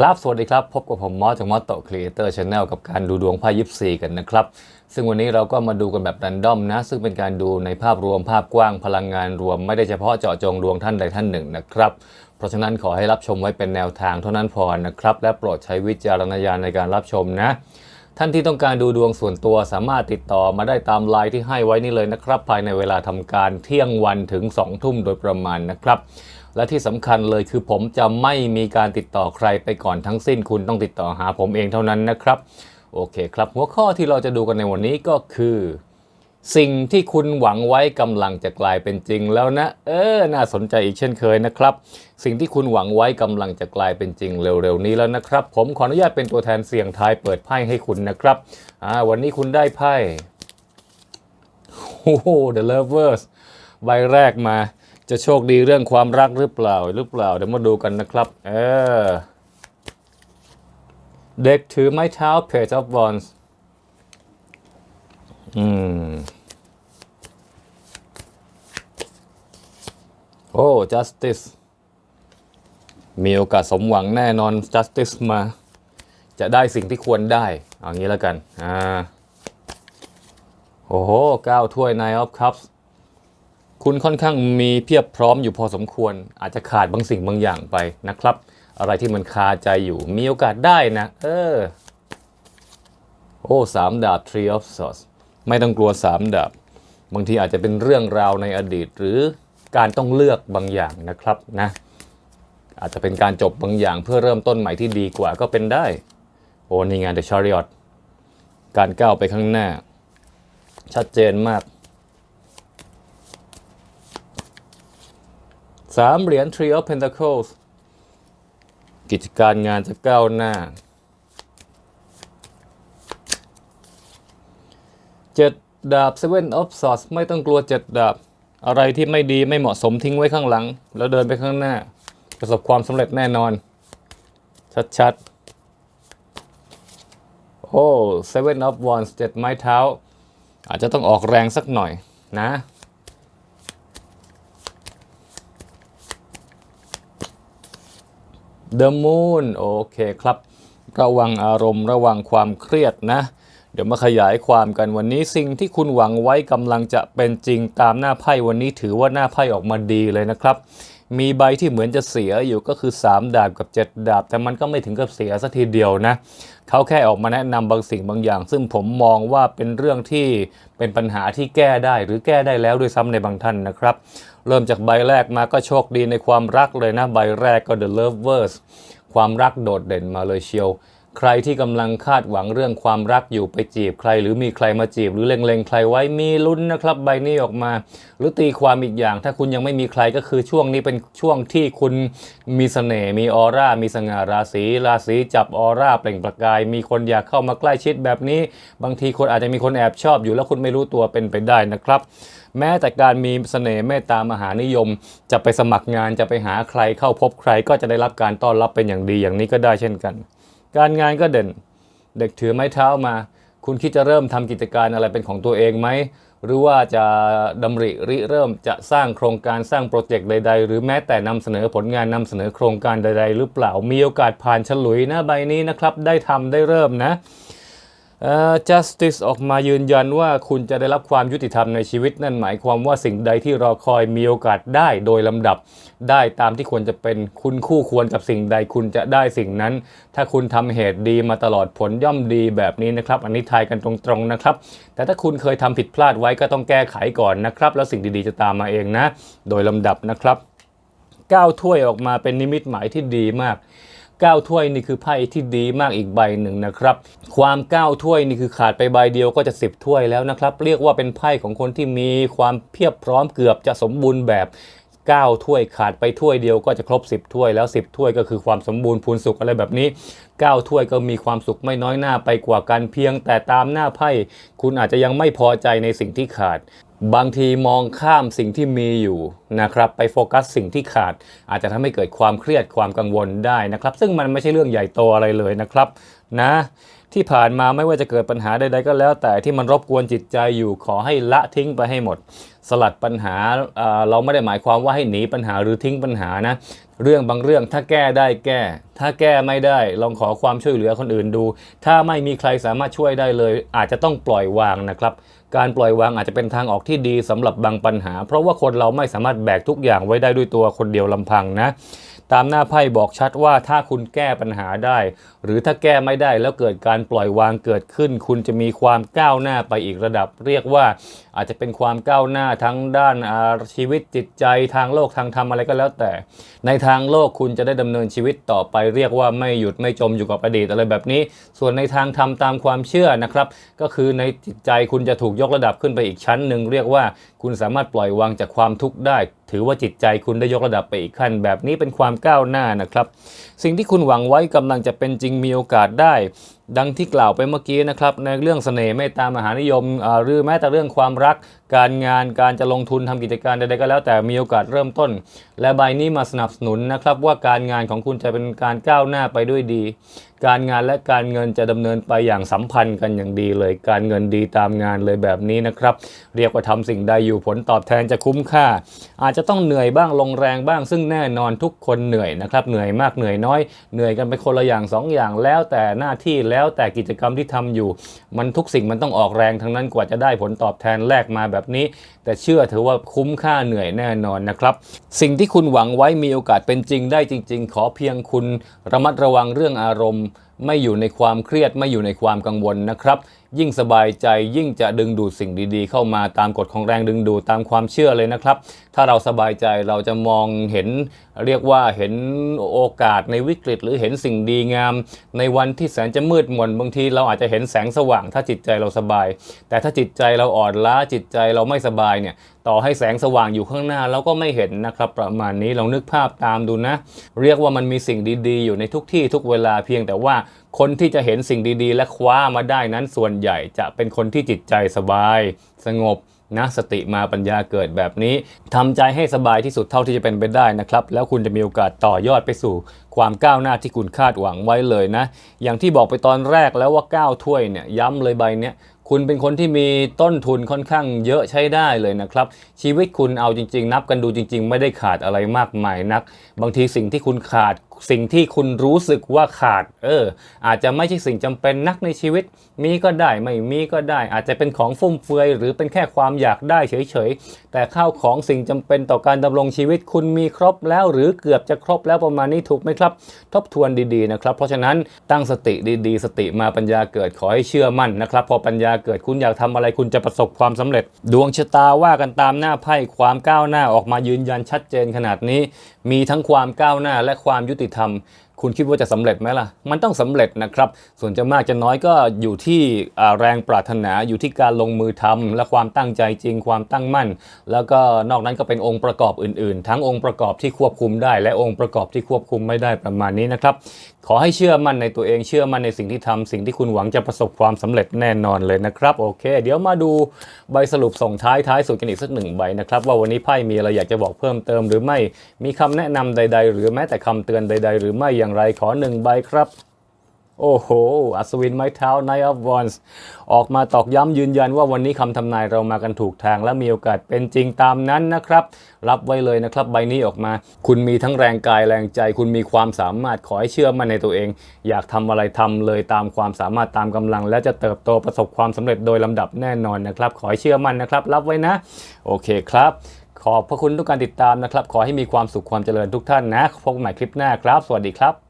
ครับ สวัสดีครับ พบกับผมมอสจากมอสโตครีเอเตอร์ชาแนลกับการดูดวงไพ่ยิปซีกันนะครับ ซึ่งวันนี้เราก็มาดูกันแบบรันดอมนะ ซึ่งเป็นการดูในภาพรวมภาพกว้างพลังงานรวม ไม่ได้เฉพาะเจาะจงดวงท่านใดท่านหนึ่งนะครับ เพราะฉะนั้นขอให้รับชมไว้เป็นแนวทางเท่านั้นพอนะครับ และโปรดใช้วิจารณญาณในการรับชมนะ ท่านที่ต้องการดูดวงส่วนตัวสามารถติดต่อมาได้ตามไลน์ที่ให้ไว้นี่เลยนะครับ ภายในเวลาทำการเที่ยงวันถึง2ทุ่มโดยประมาณนะครับ และที่สำคัญเลยคือผมจะไม่มีการติดต่อใครไปก่อนทั้งสิ้นคุณต้องติดต่อหาผมเองเท่านั้นนะครับ โอเคครับ หัวข้อที่เราจะดูกันในวันนี้ก็คือ สิ่งที่คุณหวังไว้กำลังจะกลายเป็นจริงแล้วนะ เออ น่าสนใจอีกเช่นเคยนะครับ สิ่งที่คุณหวังไว้กำลังจะกลายเป็นจริงเร็วๆนี้แล้วนะครับ ผมขออนุญาตเป็นตัวแทนเสี่ยงทายเปิดไพ่ให้คุณนะครับอ่าวันนี้คุณได้ไพ่โอ้โห The Lovers ใบแรกมา จะโชคดีเรื่องความรักหรือเปล่าหรือเปล่า เดี๋ยวมาดูกันนะครับเออเด็กถือไม้เท้า Page of Wands อืม โอ้ justice มีโอกาสสมหวังแน่นอน justice มา จะได้สิ่งที่ควรได้ เอางี้แล้วกัน อ่า โอ้โหเก้าถ้วย Nine of Cups คุณค่อนข้างมีเพียบพร้อมอยู่พอสมควร อาจจะขาดบางสิ่งบางอย่างไปนะครับ อะไรที่มันคาใจอยู่มีโอกาสได้นะ เออ โอ้สามดาบ Three of Swords ไม่ต้องกลัวสามดาบบางทีอาจจะเป็นเรื่องราวในอดีต หรือการต้องเลือกบางอย่างนะครับนะอาจจะเป็นการจบบางอย่างเพื่อเริ่มต้นใหม่ที่ดีกว่าก็เป็นได้ โอ้นี่ไง The Chariot การก้าวไปข้างหน้า ชัดเจนมาก สามเหรียญ Tree of Pentacles กิจการงานจะก้าวหน้าเจ็ดดาบ Seven of Swords ไม่ต้องกลัวเจ็ดดาบ อะไรที่ไม่ดีไม่เหมาะสมทิ้งไว้ข้างหลัง แล้วเดินไปข้างหน้า ประสบความสำเร็จแน่นอน ชัดๆ โอ้ Seven of Wands เจ็ดไม้เท้า อาจจะต้องออกแรงสักหน่อยนะ The Moon โอเคครับ ระวังอารมณ์ระวังความเครียดนะ เดี๋ยวมาขยายความกันวันนี้สิ่งที่คุณหวังไว้กำลังจะเป็นจริงตามหน้าไพ่วันนี้ถือว่าหน้าไพ่ออกมาดีเลยนะครับ มีใบที่เหมือนจะเสียอยู่ก็คือ 3 ดาบกับ 7 ดาบ แต่มันก็ไม่ถึงกับเสียสัทีเดียวนะ เขาแค่ออกมาแนะนำบางสิ่งบางอย่าง ซึ่งผมมองว่าเป็นเรื่องที่เป็นปัญหาที่แก้ได้หรือแก้ได้แล้วด้วยซ้ำในบางท่านนะครับ เริ่มจากใบแรกมาก็โชคดีในความรักเลยนะ ใบแรกก็ The Lovers ความรักโดดเด่นมาเลยเชียว ใครที่กำลังคาดหวังเรื่องความรักอยู่ไปจีบใคร หรือมีใครมาจีบ หรือเล็งๆใครไว้มีลุ้นนะครับใบนี้ออกมา หรือตีความอีกอย่าง ถ้าคุณยังไม่มีใครก็คือช่วงนี้เป็นช่วงที่คุณมีเสน่ห์มีออร่ามีสง่าราศีราศีจับออร่าเปล่งประกาย มีคนอยากเข้ามาใกล้ชิดแบบนี้ บางทีคนอาจจะมีคนแอบชอบอยู่แล้วคุณไม่รู้ตัวเป็นไปได้นะครับแม้แต่การมีเสน่ห์เมตตามหานิยม จะไปสมัครงานจะไปหาใครเข้าพบใครก็จะได้รับการต้อนรับเป็นอย่างดีอย่างนี้ก็ได้เช่นกัน การงานก็เด่น เด็กถือไม้เท้ามา คุณคิดจะเริ่มทำกิจการอะไรเป็นของตัวเองไหม หรือว่าจะดำริริเริ่มจะสร้างโครงการสร้างโปรเจกต์ใด ๆ หรือแม้แต่นำเสนอผลงานนำเสนอโครงการใด ๆ หรือเปล่ามีโอกาสผ่านฉลุยนะใบนี้นะครับ ได้ทำได้เริ่มนะ justice ออกมายืนยันว่าคุณจะได้รับความยุติธรรมในชีวิต นั่นหมายความว่าสิ่งใดที่รอคอยมีโอกาสได้โดยลำดับ ได้ตามที่ควรจะเป็นคุณคู่ควรกับสิ่งใดคุณจะได้สิ่งนั้น ถ้าคุณทำเหตุดีมาตลอดผลย่อมดีแบบนี้นะครับ อันนี้ทายกันตรงๆนะครับ แต่ถ้าคุณเคยทำผิดพลาดไว้ก็ต้องแก้ไขก่อนนะครับ แล้วสิ่งดีๆจะตามมาเองนะ โดยลำดับนะครับก้าวถ้วยออกมาเป็นนิมิตหมายที่ดีมาก ก้าวถ้วยนี่คือไพ่ที่ดีมากอีกใบหนึ่งนะครับ ความก้าวถ้วยนี่คือขาดไปใบเดียวก็จะสิบถ้วยแล้วนะครับ เรียกว่าเป็นไพ่ของคนที่มีความเพียบพร้อมเกือบจะสมบูรณ์แบบ 9 ถ้วยขาดไปถ้วยเดียวก็จะครบ 10 ถ้วยแล้ว 10 ถ้วยก็คือความสมบูรณ์พูนสุขอะไรแบบนี้ 9 ถ้วยก็มีความสุขไม่น้อยหน้าไปกว่ากันเพียง แต่ตามหน้าไพ่คุณอาจจะยังไม่พอใจในสิ่งที่ขาด บางทีมองข้ามสิ่งที่มีอยู่นะครับไปโฟกัสสิ่งที่ขาด อาจจะทำให้เกิดความเครียดความกังวลได้นะครับ ซึ่งมันไม่ใช่เรื่องใหญ่โตอะไรเลยนะครับ นะที่ผ่านมาไม่ว่าจะเกิดปัญหาใดๆก็แล้ว แต่ที่มันรบกวนจิตใจอยู่ขอให้ละทิ้งไปให้หมด สลัดปัญหาเเราไม่ได้หมายความว่าให้หนีปัญหาหรือทิ้งปัญหานะ เรื่องบางเรื่องถ้าแก้ได้แก้ ถ้าแก้ไม่ได้ลองขอความช่วยเหลือคนอื่นดู ถ้าไม่มีใครสามารถช่วยได้เลย อาจจะต้องปล่อยวางนะครับ การปล่อยวางอาจจะเป็นทางออกที่ดีสำหรับบางปัญหา เพราะว่าคนเราไม่สามารถแบกทุกอย่างไว้ได้ด้วยตัวคนเดียวลำพังนะ ตามหน้าไพ่บอกชัดว่าถ้าคุณแก้ปัญหาได้ หรือถ้าแก้ไม่ได้แล้วเกิดการปล่อยวางเกิดขึ้น คุณจะมีความก้าวหน้าไปอีกระดับ เรียกว่าอาจจะเป็นความก้าวหน้าทั้งด้านอาชีวิตจิตใจทางโลกทางธรรมอะไรก็แล้วแต่ ในทางโลกคุณจะได้ดำเนินชีวิตต่อไป เรียกว่าไม่หยุดไม่จมอยู่กับอดีตอะไรแบบนี้ ส่วนในทางธรรมตามความเชื่อนะครับ ก็คือในจิตใจคุณจะถูกยกระดับขึ้นไปอีกชั้นหนึ่งเรียกว่าคุณสามารถปล่อยวางจากความทุกข์ได้ ถือว่าจิตใจคุณได้ยกระดับไปอีกขั้น แบบนี้เป็นความก้าวหน้านะครับ สิ่งที่คุณหวังไว้กำลังจะเป็นจริงมีโอกาสได้ ดังที่กล่าวไปเมื่อกี้นะครับในเรื่องเสน่ห์เมตตามหานิยมหรือแม้แต่เรื่องความรัก การงานการจะลงทุนทำกิจการใดๆก็แล้วแต่มีโอกาสเริ่มต้น และใบนี้มาสนับสนุนนะครับว่าการงานของคุณจะเป็นการก้าวหน้าไปด้วยดี การงานและการเงินจะดำเนินไปอย่างสัมพันธ์กันอย่างดีเลย การเงินดีตามงานเลยแบบนี้นะครับ เรียกว่าทำสิ่งใดอยู่ผลตอบแทนจะคุ้มค่า อาจจะต้องเหนื่อยบ้างลงแรงบ้าง ซึ่งแน่นอนทุกคนเหนื่อยนะครับเหนื่อยมากเหนื่อยน้อยเหนื่อยกันไปคนละอย่างสองอย่างแล้วแต่หน้าที่แแล้วแต่กิจกรรมที่ทำอยู่ มันทุกสิ่งมันต้องออกแรงทั้งนั้นกว่าจะได้ผลตอบแทนแลกมาแบบนี้ แต่เชื่อเถอะว่าคุ้มค่าเหนื่อยแน่นอนนะครับ สิ่งที่คุณหวังไว้มีโอกาสเป็นจริงได้จริง ๆ ขอเพียงคุณระมัดระวังเรื่องอารมณ์ ไม่อยู่ในความเครียดไม่อยู่ในความกังวลนะครับ ยิ่งสบายใจยิ่งจะดึงดูดสิ่งดีๆ เข้ามาตามกฎของแรงดึงดูดตามความเชื่อเลยนะครับ ถ้าเราสบายใจเราจะมองเห็นเรียกว่าเห็นโอกาสในวิกฤต หรือเห็นสิ่งดีงาม ในวันที่แสนจะมืดมนบางทีเราอาจจะเห็นแสงสว่าง ถ้าจิตใจเราสบาย แต่ถ้าจิตใจเราอ่อนล้าจิตใจเราไม่สบายเนี่ย ต่อให้แสงสว่างอยู่ข้างหน้าเราก็ไม่เห็นนะครับ ประมาณนี้ลองนึกภาพตามดูนะ เรียกว่ามันมีสิ่งดีๆ อยู่ในทุกที่ทุกเวลาเพียงแต่ว่าคนที่จะเห็นสิ่งดีๆ และคว้ามาได้นั้นส่วนใหญ่จะเป็นคนที่จิตใจสบาย สงบ นะสติมาปัญญาเกิดแบบนี้ทำใจให้สบายที่สุดเท่าที่จะเป็นไปได้นะครับ แล้วคุณจะมีโอกาสต่อยอดไปสู่ความก้าวหน้าที่คุณคาดหวังไว้เลยนะ อย่างที่บอกไปตอนแรกแล้วว่าก้าวถ้วยเนี่ยย้ำเลยใบเนี้ยคุณเป็นคนที่มีต้นทุนค่อนข้างเยอะใช้ได้เลยนะครับ ชีวิตคุณเอาจริง ๆ นับกันดูจริง ๆ ไม่ได้ขาดอะไรมากมายนัก บางทีสิ่งที่คุณขาด สิ่งที่คุณรู้สึกว่าขาด เออ อาจจะไม่ใช่สิ่งจำเป็นนักในชีวิต มีก็ได้ไม่มีก็ได้ อาจจะเป็นของฟุ่มเฟือย หรือเป็นแค่ความอยากได้เฉยๆ แต่ข้าวของสิ่งจำเป็นต่อการดำรงชีวิต คุณมีครบแล้ว หรือเกือบจะครบแล้วประมาณนี้ถูกไหมครับ ทบทวนดีๆนะครับ เพราะฉะนั้นตั้งสติดีๆ สติมาปัญญาเกิดขอให้เชื่อมั่นนะครับ พอปัญญาเกิดคุณอยากทำอะไรคุณจะประสบความสำเร็จ ดวงชะตาว่ากันตามหน้าไพ่ความก้าวหน้าออกมายืนยันชัดเจนขนาดนี้ มีทั้งความก้าวหน้าและความยุติติธรรม คุณคิดว่าจะสำเร็จไหมล่ะ มันต้องสำเร็จนะครับ ส่วนจะมากจะน้อยก็อยู่ที่แรงปรารถนาอยู่ที่การลงมือทำและความตั้งใจจริงความตั้งมั่น แล้วก็นอกนั้นก็เป็นองค์ประกอบอื่น ๆ ทั้งองค์ประกอบที่ควบคุมได้ และองค์ประกอบที่ควบคุมไม่ได้ประมาณนี้นะครับ ขอให้เชื่อมั่นในตัวเองเชื่อมั่นในสิ่งที่ทำสิ่งที่คุณหวังจะประสบความสำเร็จแน่นอนเลยนะครับ โอเค เดี๋ยวมาดูใบสรุปส่งท้ายท้ายสุดกันอีกสักหนึ่งใบนะครับว่าวันนี้ไพ่มีอะไรอยากจะบอกเพิ่มเติม หรือไม่มีคำแนะนำใด ๆ หรือแม้แต่คำเตือนใด ๆ หรือไม่อย่างไรขอหนึ่งใบครับ โอ้โห อัศวินไม้เท้า Knight of Wands ออกมาตอกย้ำยืนยันว่าวันนี้คำทำนายเรามากันถูกทาง และมีโอกาสเป็นจริงตามนั้นนะครับ รับไว้เลยนะครับใบนี้ออกมา คุณมีทั้งแรงกายแรงใจ คุณมีความสามารถขอให้เชื่อมั่นในตัวเอง อยากทำอะไรทำเลยตามความสามารถตามกำลัง และจะเติบโตประสบความสำเร็จโดยลำดับแน่นอนนะครับ ขอให้เชื่อมั่นนะครับ รับไว้นะ โอเคครับ ขอบพระคุณทุกการติดตามนะครับ ขอให้มีความสุขความเจริญทุกท่านนะ พบกันใหม่คลิปหน้าครับ สวัสดีครับ